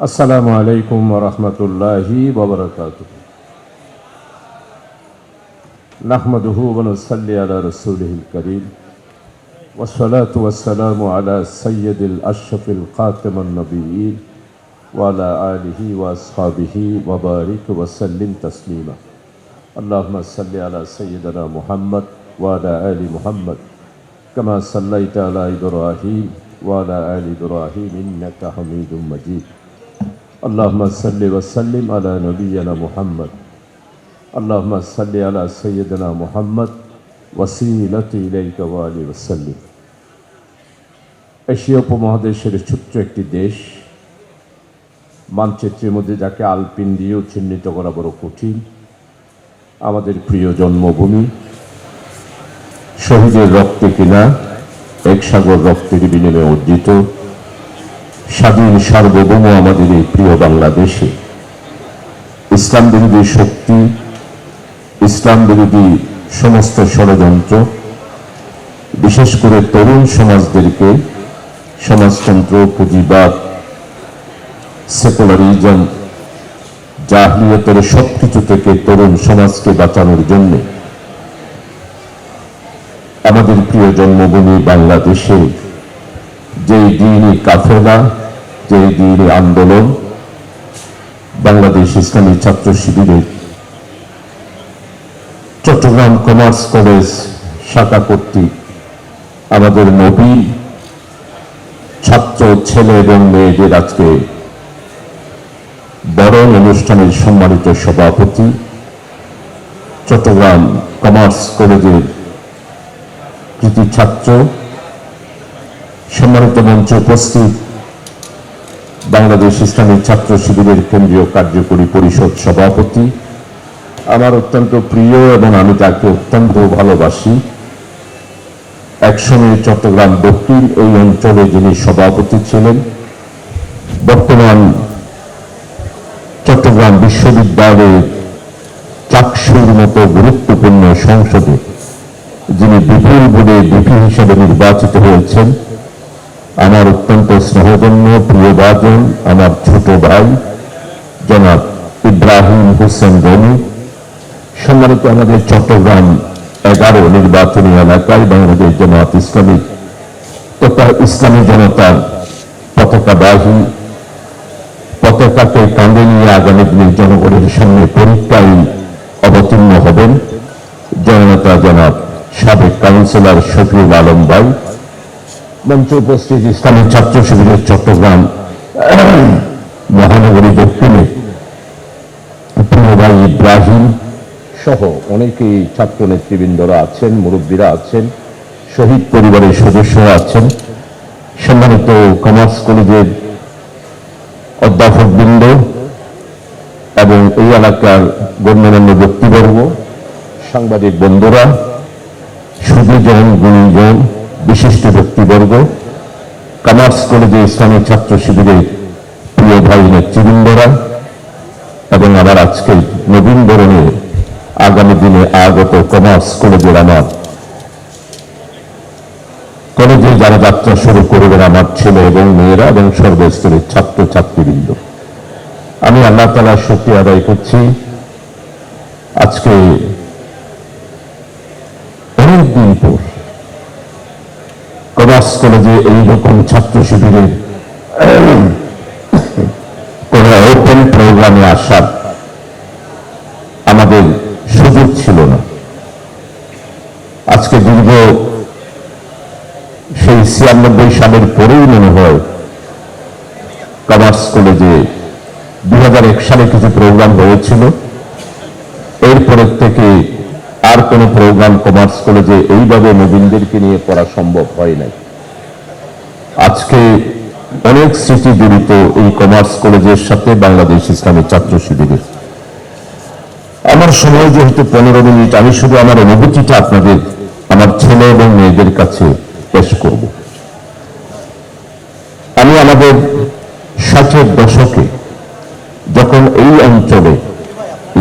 السلام عليكم ورحمة الله وبركاته. نحمده ونصلي على رسوله الكريم. والصلاة والسلام على سيد الأشرف القاتم النبيين وعلى آله وأصحابه وبارك وسلم تسليما. اللهم صل على سيدنا محمد وعلى آل محمد كما صليت على إبراهيم وعلى آل إبراهيم إنك حميد مجيد. اللهم صل وسلم على نبينا محمد اللهم صل على سيدنا محمد وسيلة إليك وآله وسلم Asia উপমহাদেশের ছোট্ট একটি দেশ মানচিত্রের মধ্যে যাকে আলপিন দিয়েও চিহ্নিত করা বড় কঠিন আমাদের প্রিয় জন্মভূমি শহীদের রক্তে কিনা এক সাগর রক্তের বিনিময়ে অর্জিত স্বাধীন সার্বভৌম আমাদের এই প্রিয় বাংলাদেশে। ইসলাম বিরোধী শক্তি, ইসলাম বিরোধী সমস্ত ষড়যন্ত্র, বিশেষ করে তরুণ সমাজদেরকে সমাজতন্ত্র পুঁজিবাদ সেকুলারিজম, জাহলিয়তের সবকিছু থেকে তরুণ সমাজকে বাঁচানোর জন্য আমাদের প্রিয় জন্মভূমি বাংলাদেশে যেই দিনই কাফেলা দিনই আন্দোলন, বাংলাদেশ ইসলামী ছাত্র শিবিরের চট্টগ্রাম কমার্স কলেজ শাখা কর্তৃক আমাদের নবী, ছাত্র, ছেলে এবং মেয়েদের আজকে বরণ অনুষ্ঠানের সম্মানিত সভাপতি, চট্টগ্রাম কমার্স কলেজের কৃতি ছাত্র, সম্মানিত মঞ্চে উপস্থিত বাংলাদেশ ইসলামী ছাত্র শিবিরের কেন্দ্রীয় কার্যকরী পরিষদ সভাপতি। আমার অত্যন্ত প্রিয় এবং আমি তাকে অত্যন্ত ভালোবাসি। একসময় চট্টগ্রাম দক্ষিণ এই অঞ্চলে যিনি সভাপতি ছিলেন, বর্তমান চট্টগ্রাম বিশ্ববিদ্যালয়ের চাকসুর মতো গুরুত্বপূর্ণ সংসদে যিনি বিপুল বলে বিপি হিসেবে নির্বাচিত হয়েছেন আমার অত্যন্ত স্নেহধন্য প্রিয়ভাজন আমার ছোট ভাই, জনাব ইব্রাহিম হোসেন রনি সম্মানিত আমাদের চট্টগ্রাম এগারো নির্বাচনী এলাকায় বাংলাদেশ জামাত ইসলামী তথা ইসলামী জনতার পতাকাবাহী পতাকাকে কাঁধে নিয়ে আগামী দিনে জনগণের সামনে পরীক্ষায় অবতীর্ণ হবেন। জননেতা জনাব সাবেক কাউন্সিলর শফিউল আলম ভাই মঞ্চে উপস্থিত ইসলামী ছাত্র শিবিরের চট্টগ্রাম মহানগরী দক্ষিণে ভাই ইব্রাহিম সহ অনেকেই ছাত্র নেতৃবৃন্দরা আছেন, মুরব্বীরা আছেন, শহীদ পরিবারের সদস্যরা আছেন। সম্মানিত কমার্স কলেজের অধ্যাপকবৃন্দ এবং এই এলাকার গণ্যমান্য ব্যক্তিবর্গ, সাংবাদিক বন্ধুরা সুদীজন গুণীজন বিশিষ্ট ব্যক্তিবর্গ, কমার্স কলেজে ইসলামী ছাত্র শিবিরের প্রিয় ভাই নেতৃবৃন্দরা এবং আবার আজকে নবীন বরণে আগামী দিনে আগত কমার্স কলেজের আমার কলেজে যারা যাত্রা শুরু করবেন আমার ছেলে এবং মেয়েরা এবং সর্বস্তরের ছাত্র ছাত্রীবৃন্দ আমি আল্লাহ তালার শক্তি আদায় করছি। আজকে অনেক দিন পর কমার্স কলেজে এইরকম ছাত্র শিবিরের কোন ওপেন প্রোগ্রামে আসার আমাদের সুযোগ ছিল না। আজকে দীর্ঘ সেই ছিয়ানব্বই সালের পরেই মনে হয় কমার্স কলেজে দুই হাজার এক সালে কিছু প্রোগ্রাম হয়েছিল। এরপরের থেকে আর কোনো প্রোগ্রাম কমার্স কলেজে এইভাবে নবীনদেরকে নিয়ে করা সম্ভব হয় নাই। আজকে অনেক স্মৃতি জড়িত এই কমার্স কলেজের সাথে বাংলাদেশ ইসলামী ছাত্র শিবিরের। আমার সময় যেহেতু পনেরো মিনিট, আমি শুধু আমার অনুভূতিটা আপনাদের, আমার ছেলে এবং মেয়েদের কাছে পেশ করব। আমি আমাদের ষাটের দশকে যখন এই অঞ্চলে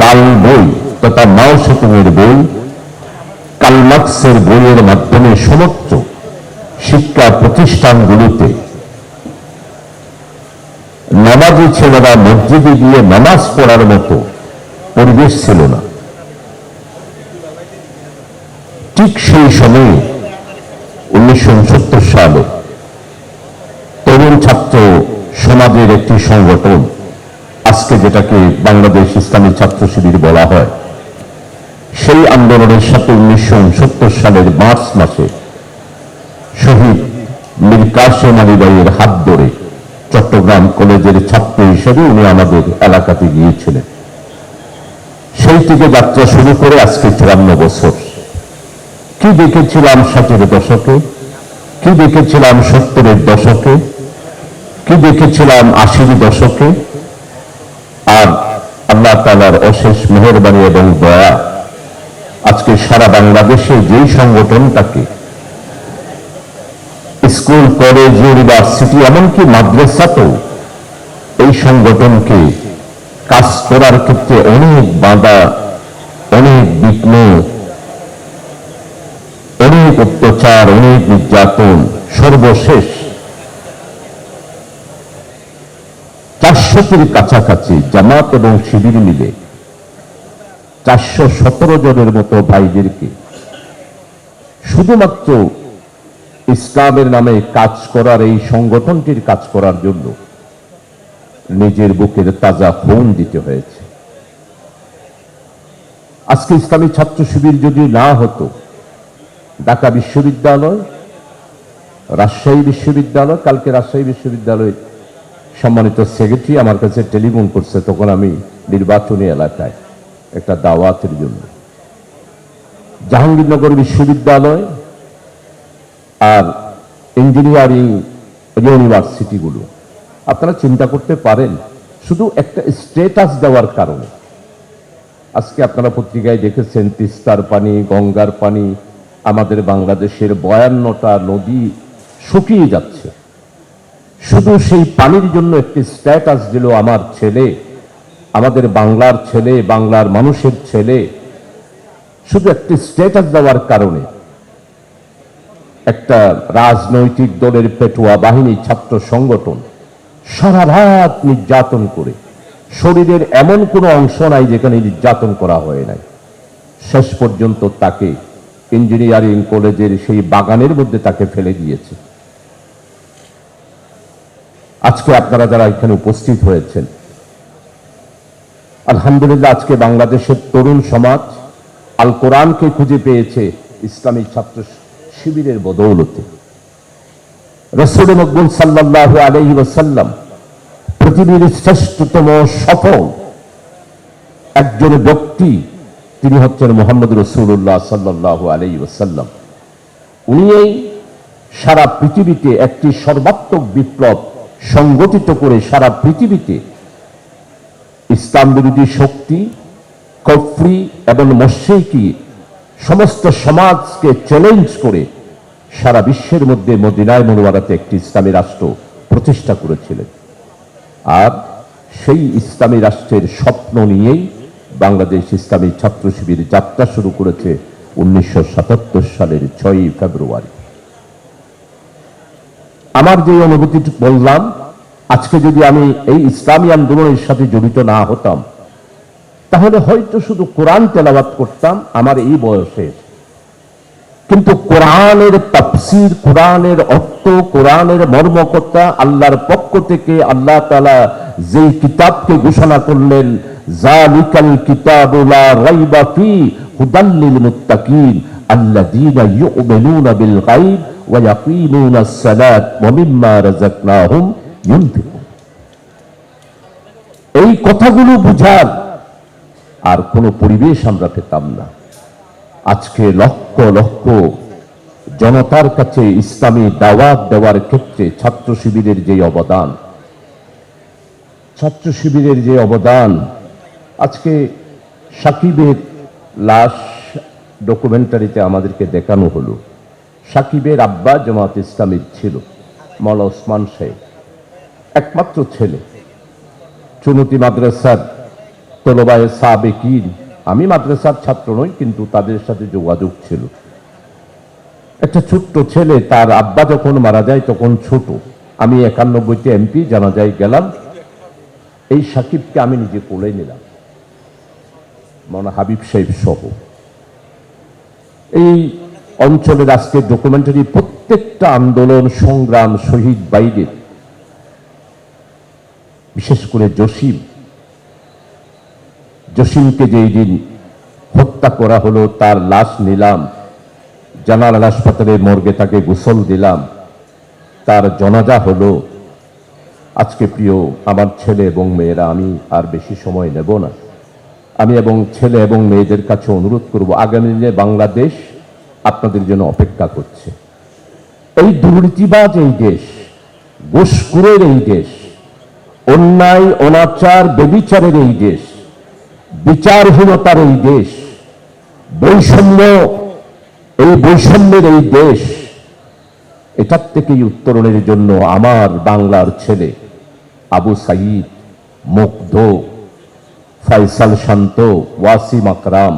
লাল বই তথা মাও সেতুমের বই কালমার্কসের বইয়ের মাধ্যমে সমস্ত শিক্ষা প্রতিষ্ঠানগুলিতে নামাজি ছেলেরা মসজিদে গিয়ে নামাজ পড়ার মতো পরিবেশ ছিল না। ঠিক সেই সময়ে উনিশশো উনসত্তর সালে তরুণ ছাত্র সমাজের একটি সংগঠন, আজকে যেটাকে বাংলাদেশ ইসলামী ছাত্র শিবির বলা হয়, সেই আন্দোলনের সাথে উনিশশো উনসত্তর সালের মার্চ মাসে কাসেম আলী ভাইয়ের হাত ধরে চট্টগ্রাম কলেজের ছাত্র হিসেবে উনি আমাদের এলাকাতে গিয়েছিলেন। সেই থেকে যাত্রা শুরু করে আজকে চুয়ান্ন বছর। কি দেখেছিলাম ষাটের দশকে? কি দেখেছিলাম সত্তরের দশকে? কি দেখেছিলাম আশির দশকে? আর আল্লাহ তালার অশেষ মেহরবানি এবং দয়া আজকে সারা বাংলাদেশে যেই সংগঠনটাকে স্কুল, কলেজ, ইউনিভার্সিটি, এমনকি মাদ্রাসাতেও এই সংগঠনকে কাজ করার ক্ষেত্রে অনেক বাধা, অনেক বিঘ্ন, অনেক অত্যাচার, অনেক নির্যাতন সর্বশেষ চারশোটির কাছাকাছি জামাত এবং শিবির মিলে চারশো সতেরো জনের মতো ভাইদেরকে শুধুমাত্র ইসলামের নামে কাজ করার এই সংগঠনটির কাজ করার জন্য নিজের বুকের তাজা ফোন দিতে হয়েছে। আজকে ইসলামী ছাত্র শিবির যদি না হতো, ঢাকা বিশ্ববিদ্যালয়, রাজশাহী বিশ্ববিদ্যালয়, কালকে রাজশাহী বিশ্ববিদ্যালয়ের সম্মানিত সেক্রেটারি আমার কাছে টেলিফোন করছে, তখন আমি নির্বাচনী এলাকায় একটা দাওয়াতের জন্য। জাহাঙ্গীরনগর বিশ্ববিদ্যালয় আর ইঞ্জিনিয়ারিং ইউনিভার্সিটিগুলো আপনারা চিন্তা করতে পারেন, শুধু একটা স্টেটাস দেওয়ার কারণে। আজকে আপনারা পত্রিকায় দেখেছেন, তিস্তার পানি, গঙ্গার পানি, আমাদের বাংলাদেশের বয়ান্নটা নদী শুকিয়ে যাচ্ছে। শুধু সেই পানির জন্য একটি স্ট্যাটাস দিল আমার ছেলে, আমাদের বাংলার ছেলে, বাংলার মানুষের ছেলে। শুধু একটি স্ট্যাটাস দেওয়ার কারণে একটা রাজনৈতিক দলের পেটুয়া বাহিনী, ছাত্র সংগঠন সারা রাত নির্যাতন করে। শরীরের এমন কোনো অংশ নাই যেখানে নির্যাতন করা হয় নাই। শেষ পর্যন্ত তাকে ইঞ্জিনিয়ারিং কলেজের সেই বাগানের মধ্যে তাকে ফেলে দিয়েছে। আজকে আপনারা যারা এখানে উপস্থিত হয়েছেন, আলহামদুলিল্লাহ আজকে বাংলাদেশের তরুণ সমাজ আল কোরআনকে খুঁজে পেয়েছে ইসলামী ছাত্র শিবিরের বদৌলতে। রসুল মকবুল সাল্লাহ আলহি ওসাল্লাম পৃথিবীর শ্রেষ্ঠতম সফল একজন ব্যক্তি, তিনি হচ্ছেন মোহাম্মদ রসুল্লাহ সাল্লাহ আলহি ওসাল্লাম উনি এই সারা পৃথিবীতে একটি সর্বাত্মক বিপ্লব সংগঠিত করে সারা পৃথিবীতে ইসলাম বিরোধী শক্তি, কফরি এবং মস্যেকি সমস্ত সমাজকে চ্যালেঞ্জ করে সারা বিশ্বের মধ্যে মদিনায় মনোয়ারাতে একটি ইসলামী রাষ্ট্র প্রতিষ্ঠা করেছিলেন। আর সেই ইসলামী রাষ্ট্রের স্বপ্ন নিয়েই বাংলাদেশ ইসলামী ছাত্র শিবির যাত্রা শুরু করেছে উনিশশো সাতাত্তর সালের ছয়ই ফেব্রুয়ারি। আমার যে অনুভূতি বললাম, আজকে যদি আমি এই ইসলামী আন্দোলনের সাথে জড়িত না হতাম তাহলে হয়তো শুধু কোরআন তেলাবাত করতাম, আমার এই বয়সে। কিন্তু কোরআনের তাফসির, কোরআনের অর্থ, কোরআনের মর্মকতা আল্লাহর পক্ষ থেকে আল্লাহ তালা যেই কিতাবকে ঘোষণা করলেন জালিকাল কিতাবুলা রাইবা ফি হুদাল্লিল মুত্তাকিন আল্লাযীনা ইউমিনুনা বিল গায়ব ওয়া সালাত ওয়া মিম্মা রাযাকনাহুম ইউনফিকুন। এই কথাগুলো বুঝার আর কোনো পরিবেশ আমরা পেতাম না। আজকে লক্ষ লক্ষ জনতার কাছে ইসলামী দাওয়াত দেওয়ার ক্ষেত্রে ছাত্র শিবিরের যে অবদান, ছাত্র শিবিরের যে অবদান, আজকে সাকিবের লাশ ডকুমেন্টারিতে আমাদেরকে দেখানো হলো। সাকিবের আব্বা জামাত ইসলামীর ছিল মৌলা ওসমান সাহেব। একমাত্র ছেলে, চুনতি মাদ্রাসার তলবায় সাবেকিন আমি মাদ্রাসার ছাত্র নই, কিন্তু তাদের সাথে যোগাযোগ ছিল। একটা ছোট্ট ছেলে, তার আব্বা যখন মারা যায়, তখন ছোট। আমি একানব্বইতে এমপি জানা যায় গেলাম। এই সাকিবকে আমি নিজে কোলে নিলাম। মনে হাবিব সাহেব সহ। এই অঞ্চলের আজকে ডকুমেন্টারি প্রত্যেকটা আন্দোলন, সংগ্রাম, শহীদ বাইদের, বিশেষ করে জসিম জসিমকে যেই দিন হত্যা করা হলো, তার লাশ নিলাম। জানালাল হাসপাতালে মর্গে তাকে গোসল দিলাম। তার জনাজা হলো, আজকে প্রিয়, আমার ছেলে এবং মেয়েরা, আমি আর বেশি সময় নেব না। আমি এবং ছেলে এবং মেয়েদের কাছে অনুরোধ করব, আগামী দিনে বাংলাদেশ আপনাদের জন্য অপেক্ষা করছে। এই দুর্নীতিবাজ এই দেশ ঘুষখুরের এই দেশ, অন্যায়, অনাচার, বেবিচারের এই দেশ বিচারহীনতার এই দেশ, বৈষম্য, এই বৈষম্যের এই দেশ, এটার থেকেই উত্তরণের জন্য আমার বাংলার ছেলে আবু সাইদ মুগ্ধ, ফয়সাল শান্ত, ওয়াসিম আকরাম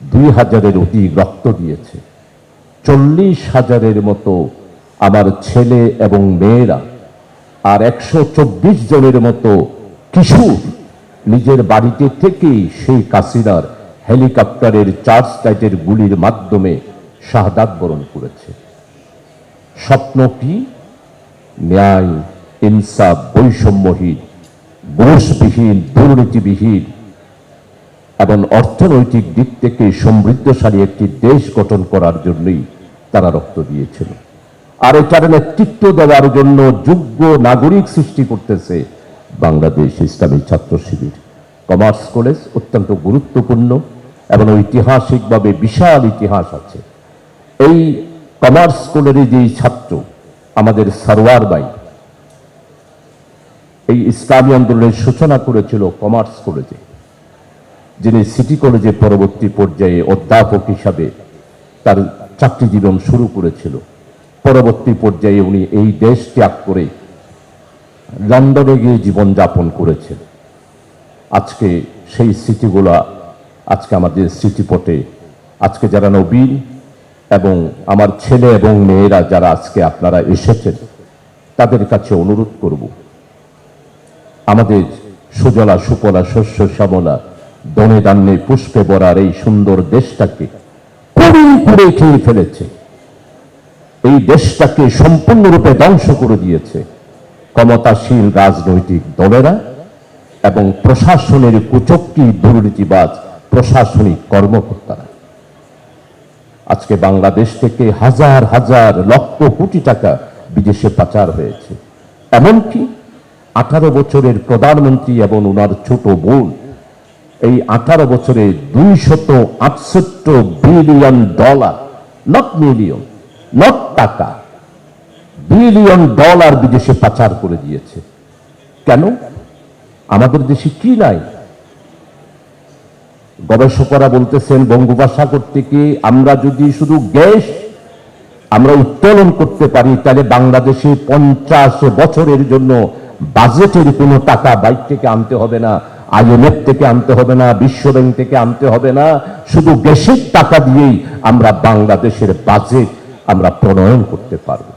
দুই হাজারের অধিক রক্ত দিয়েছে। চল্লিশ হাজারের মতো আমার ছেলে এবং মেয়েরা আর একশো চব্বিশ জনের মতো কিশোর নিজের বাড়িতে থেকেই সেই কাসিনার হেলিকপ্টারের চার্জ লাইটের গুলির মাধ্যমে শাহাদাত বরণ করেছে। স্বপ্ন কি? ন্যায় ইনসাফ বৈষম্যহীন ঘুষবিহীন দুর্নীতিবিহীন এবং অর্থনৈতিক দিক থেকে সমৃদ্ধশালী একটি দেশ গঠন করার জন্যই তারা রক্ত দিয়েছিল। আর এটার নেতৃত্ব দেওয়ার জন্য যোগ্য নাগরিক সৃষ্টি করতেছে বাংলাদেশ ইসলামী ছাত্র শিবির। কমার্স কলেজ অত্যন্ত গুরুত্বপূর্ণ এবং ঐতিহাসিকভাবে বিশাল ইতিহাস আছে। এই কমার্স কলেজের যেই ছাত্র, আমাদের সারোয়ার বাই এই ইসলামী আন্দোলনের সূচনা করেছিল কমার্স কলেজে। যিনি সিটি কলেজে পরবর্তী পর্যায়ে অধ্যাপক হিসাবে তার চাকরি জীবন শুরু করেছিল। পরবর্তী পর্যায়ে উনি এই দেশ ত্যাগ করে লন্ডনে গিয়ে জীবনযাপন করেছেন। আজকে সেই স্মৃতিগুলা, আজকে আমাদের স্মৃতিপটে, আজকে যারা নবীন এবং আমার ছেলে এবং মেয়েরা যারা আজকে আপনারা এসেছেন, তাদের কাছে অনুরোধ করব। আমাদের সুজলা সুপলা শস্য শ্যামলা, দনে দান্নে পুষ্পে বরার এই সুন্দর দেশটাকে কুড়ি কুড়ে খেয়ে ফেলেছে। এই দেশটাকে সম্পূর্ণরূপে ধ্বংস করে দিয়েছে। ক্ষমতাশীল রাজনৈতিক দলেরা এবং প্রশাসনের কুচক্কি দুর্নীতিবাজ প্রশাসনিক কর্মকর্তারা। আজকে বাংলাদেশ থেকে হাজার হাজার লক্ষ কোটি টাকা বিদেশে পাচার হয়েছে। এমনকি আঠারো বছরের প্রধানমন্ত্রী এবং ওনার ছোট বোন, এই আঠারো বছরে দুইশত আটষট্টি billion dollar, not million, not টাকা বিলিয়ন ডলার বিদেশে পাচার করে দিয়েছে। কেন? আমাদের দেশে কি নাই? গবেষকরা বলতেছেন, বঙ্গোপসাগর থেকে আমরা যদি শুধু গ্যাস আমরা উত্তোলন করতে পারি, তাহলে বাংলাদেশে পঞ্চাশ বছরের জন্য বাজেটের কোনো টাকা বাইক থেকে আনতে হবে না আইএমএফ থেকে আনতে হবে না, বিশ্ব ব্যাংক থেকে আনতে হবে না, শুধু গ্যাসের টাকা দিয়েই আমরা বাংলাদেশের বাজেট আমরা প্রণয়ন করতে পারব।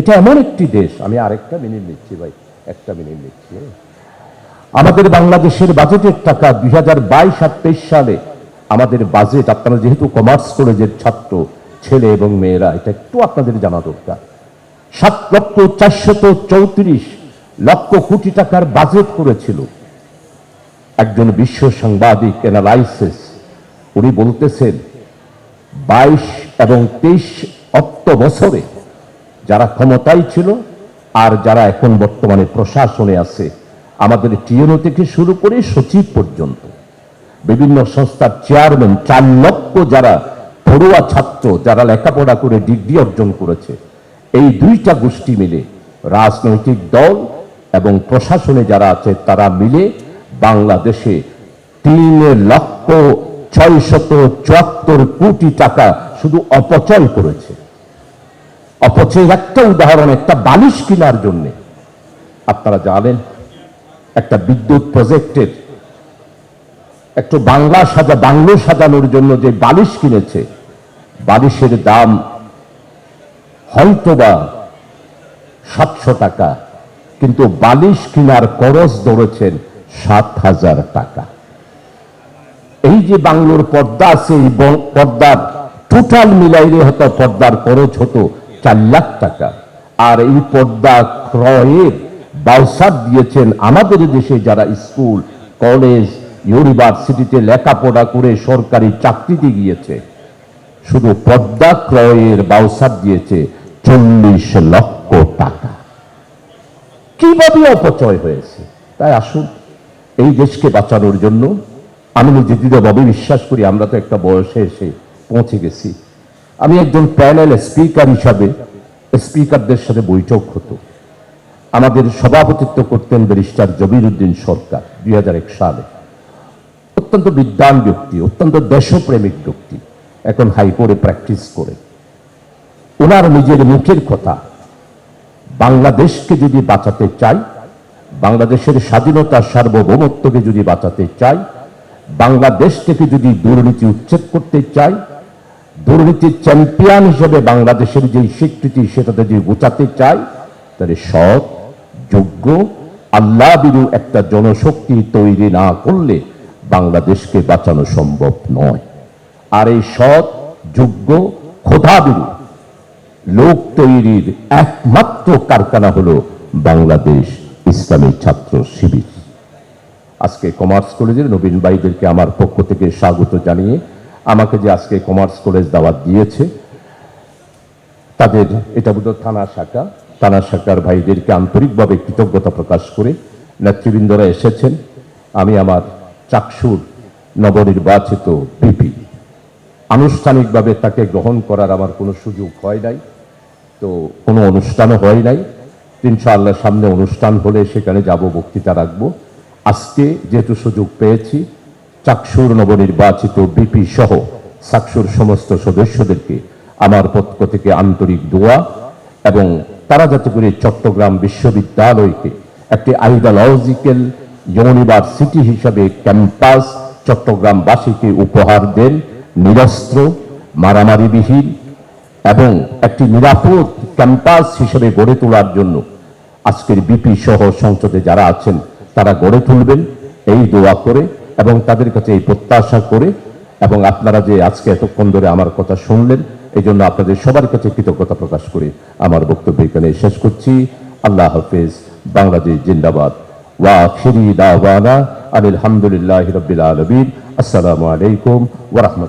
এটা এমন একটি দেশ, আমি আরেকটা মিনিট নিচ্ছি ভাই, একটা মিনিট নিচ্ছি? আমাদের বাংলাদেশের বাজেটের টাকা দুই হাজার বাইশ আর তেইশ সালে আমাদের বাজেট, আপনারা যেহেতু কমার্স কলেজের ছাত্র, ছেলে এবং মেয়েরা, এটা একটু আপনাদের জানা দরকার সাত লক্ষ চারশত চৌত্রিশ লক্ষ কোটি টাকার বাজেট করেছিল একজন বিশ্ব সাংবাদিক অ্যানালাইসিস উনি বলতেছেন, বাইশ এবং তেইশ অক্ট বছরে যারা ছিল আর যারা এখন বর্তমানে প্রশাসনে আছে, আমাদের টিএনও থেকে শুরু করে সচিব পর্যন্ত। বিভিন্ন সংস্থার চেয়ারম্যান, চার লক্ষ যারা পড়ুয়া ছাত্র, যারা লেখাপড়া করে ডিগ্রি অর্জন করেছে, এই দুইটা গোষ্ঠী মিলে রাজনৈতিক দল এবং প্রশাসনে যারা আছে, তারা মিলে বাংলাদেশে তিন লক্ষ ছয় শত চুয়াত্তর কোটি টাকা শুধু অপচয় করেছে। অপচয়ের একটা উদাহরণ, একটা বালিশ কেনার জন্য। আপনারা জানেন, একটা বিদ্যুৎ প্রজেক্টের, একটু বাংলা সাজা, বাংলো সাজানোর জন্য যে বালিশ কিনেছে, বালিশের দাম হয়তোবা সাতশো টাকা, কিন্তু বালিশ কিনার করজ ধরেছেন সাত হাজার টাকা। এই যে বাংলোর পর্দা আছে, এই পর্দার টোটাল মিলাইলে হতো পর্দার খরচ হতো চার লাখ টাকা আর এই পর্দা ক্রয়ের বাউসার দিয়েছেন আমাদের দেশে যারা স্কুল, কলেজ, ইউনিভার্সিটিতে লেখাপড়া করে সরকারি চাকরিতে গিয়েছে। শুধু পর্দা ক্রয়ের বাউসার দিয়েছে চল্লিশ লক্ষ টাকা। কীভাবে অপচয় হয়েছে? তাই আসুন, এই দেশকে বাঁচানোর জন্য আমি নিজে দৃঢ়ভাবে বিশ্বাস করি, আমরা তো একটা বয়সে এসে পৌঁছে গেছি। আমি একজন প্যানেল স্পিকার হিসাবে, স্পিকারদের সাথে বৈঠক হতো। আমাদের সভাপতিত্ব করতেন ব্যারিস্টার জবির উদ্দিন সরকার দুই হাজার এক সালে। অত্যন্ত বিদ্বান ব্যক্তি, অত্যন্ত দেশপ্রেমিক ব্যক্তি, এখন হাইকোর্টে প্র্যাকটিস করে ওনার নিজের মুখের কথা, বাংলাদেশকে যদি বাঁচাতে চাই, বাংলাদেশের স্বাধীনতা সার্বভৌমত্বকে যদি বাঁচাতে চাই বাংলাদেশ থেকে যদি দুর্নীতি উচ্ছেদ করতে চাই দুর্নীতির চ্যাম্পিয়ন হিসেবে বাংলাদেশের যে স্বীকৃতি সেটা যদি গোচাতে চাই তাহলে সৎ, যোগ্য আল্লাহ বিরু একটা জনশক্তি তৈরি না করলে বাংলাদেশকে বাঁচানো সম্ভব নয়। আর এই সৎ, যোগ্য, খোদাবিরু লোক তৈরির একমাত্র কারখানা হলো বাংলাদেশ ইসলামী ছাত্র শিবির। আজকে কমার্স কলেজের নবীন ভাইদেরকে আমার পক্ষ থেকে স্বাগত জানিয়ে আমাকে যে আজকে কমার্স কলেজ দাওয়াত দিয়েছে, তাদের, এটা বোধ থানা শাখা, থানা শাখার ভাইদেরকে আন্তরিকভাবে কৃতজ্ঞতা প্রকাশ করে নেতৃবৃন্দরা এসেছেন। আমি আমার চাকসুর নবনির্বাচিত পিপি আনুষ্ঠানিকভাবে তাকে গ্রহণ করার আমার কোনো সুযোগ হয় নাই, তো কোনো অনুষ্ঠানও হয় নাই। তিনশো ইনশাআল্লাহ সামনে অনুষ্ঠান হলে সেখানে যাব, বক্তৃতা রাখব। আজকে যেহেতু সুযোগ পেয়েছি চাকসুর নবনির্বাচিত বিপি সহ চাকসুর সমস্ত সদস্যদেরকে আমার পক্ষ থেকে আন্তরিক দোয়া এবং তারা যাতে করে চট্টগ্রাম বিশ্ববিদ্যালয়কে একটি আইডিয়ালজিক্যাল ইউনিভার্সিটি হিসাবে ক্যাম্পাস চট্টগ্রামবাসীকে উপহার দেন, নিরস্ত্র, মারামারিবিহীন এবং একটি নিরাপদ ক্যাম্পাস হিসেবে গড়ে তোলার জন্য আজকের বিপি সহ সংসদে যারা আছেন, তারা গড়ে তুলবেন। এই দোয়া করে এবং তাদের কাছে এই প্রত্যাশা করে এবং আপনারা যে আজকে এতক্ষণ ধরে আমার কথা শুনলেন এই জন্য আপনাদের সবার কাছে কৃতজ্ঞতা প্রকাশ করে আমার বক্তব্য এখানে শেষ করছি। আল্লাহ হাফেজ। বাংলাদেশ জিন্দাবাদ। ওয়া খিরি দাওয়ানা আলহামদুলিল্লাহ রবিল আলমিন। আসসালামু আলাইকুম ওরহমত